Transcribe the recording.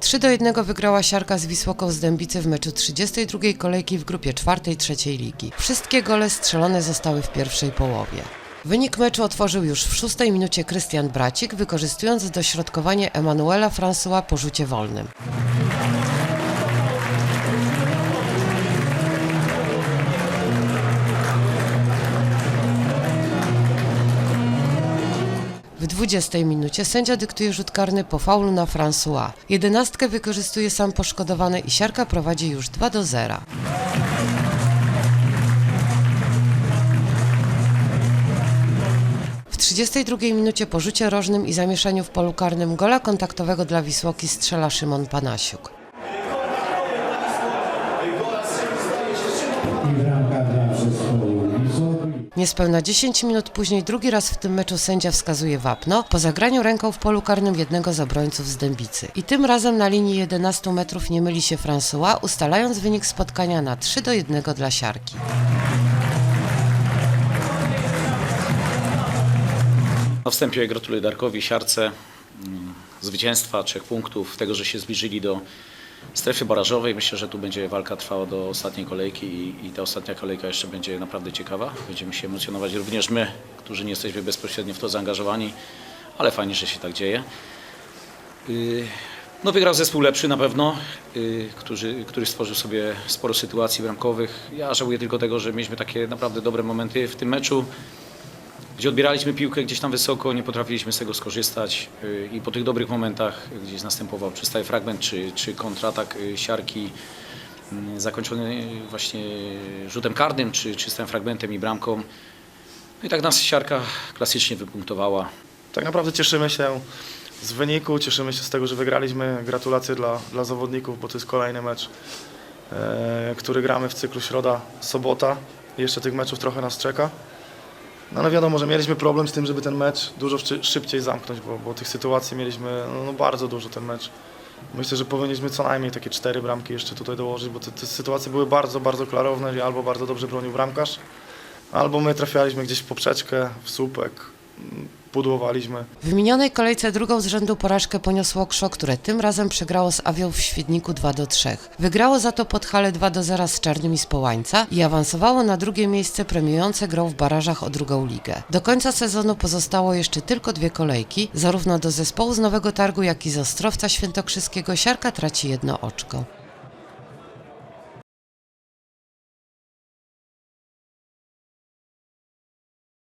3 do 1 wygrała siarka z Wisłoką z Dębicy w meczu 32 kolejki w grupie czwartej trzeciej ligi. Wszystkie gole strzelone zostały w pierwszej połowie. Wynik meczu otworzył już w szóstej minucie Krystian Bracik, wykorzystując dośrodkowanie Emanuela François po rzucie wolnym. 20 minucie sędzia dyktuje rzut karny po faulu na François. Jedenastkę wykorzystuje sam poszkodowany i siarka prowadzi już 2 do 0. W 32 minucie po rzucie rożnym i zamieszaniu w polu karnym gola kontaktowego dla Wisłoki strzela Szymon Panasiuk. i bramka dla. Niespełna 10 minut później drugi raz w tym meczu sędzia wskazuje wapno po zagraniu ręką w polu karnym jednego z obrońców z Dębicy. I tym razem na linii 11 metrów nie myli się François, ustalając wynik spotkania na 3 do 1 dla siarki. Na wstępie gratuluję Darkowi, Siarce, mm, zwycięstwa, trzech punktów, tego, że się zbliżyli do strefy barażowej. Myślę, że tu będzie walka trwała do ostatniej kolejki i, i ta ostatnia kolejka jeszcze będzie naprawdę ciekawa. Będziemy się emocjonować również my, którzy nie jesteśmy bezpośrednio w to zaangażowani, ale fajnie, że się tak dzieje. Yy, No wygrał zespół lepszy na pewno, yy, który, który stworzył sobie sporo sytuacji bramkowych. Ja żałuję tylko tego, że mieliśmy takie naprawdę dobre momenty w tym meczu gdzie odbieraliśmy piłkę gdzieś tam wysoko, nie potrafiliśmy z tego skorzystać yy, i po tych dobrych momentach gdzieś następował czy fragment, czy, czy kontratak yy, siarki yy, zakończony właśnie rzutem karnym, czy, czy stałym fragmentem i bramką. No i tak nas siarka klasycznie wypunktowała. Tak naprawdę cieszymy się z wyniku, cieszymy się z tego, że wygraliśmy. Gratulacje dla, dla zawodników, bo to jest kolejny mecz, e, który gramy w cyklu środa, sobota. Jeszcze tych meczów trochę nas czeka. No ale wiadomo, że mieliśmy problem z tym, żeby ten mecz dużo szybciej zamknąć, bo, bo tych sytuacji mieliśmy no, no bardzo dużo ten mecz. Myślę, że powinniśmy co najmniej takie cztery bramki jeszcze tutaj dołożyć, bo te, te sytuacje były bardzo, bardzo klarowne i albo bardzo dobrze bronił bramkarz, albo my trafialiśmy gdzieś w poprzeczkę, w słupek, pudłowaliśmy. W minionej kolejce drugą z rzędu porażkę poniosło Krzok, które tym razem przegrało z Awią w Świdniku 2 do 3. Wygrało za to Podhale 2 do 0 z Czarnymi z Połańca i awansowało na drugie miejsce premiujące grą w barażach o drugą ligę. Do końca sezonu pozostało jeszcze tylko dwie kolejki, zarówno do zespołu z Nowego Targu, jak i z Ostrowca Świętokrzyskiego siarka traci jedno oczko.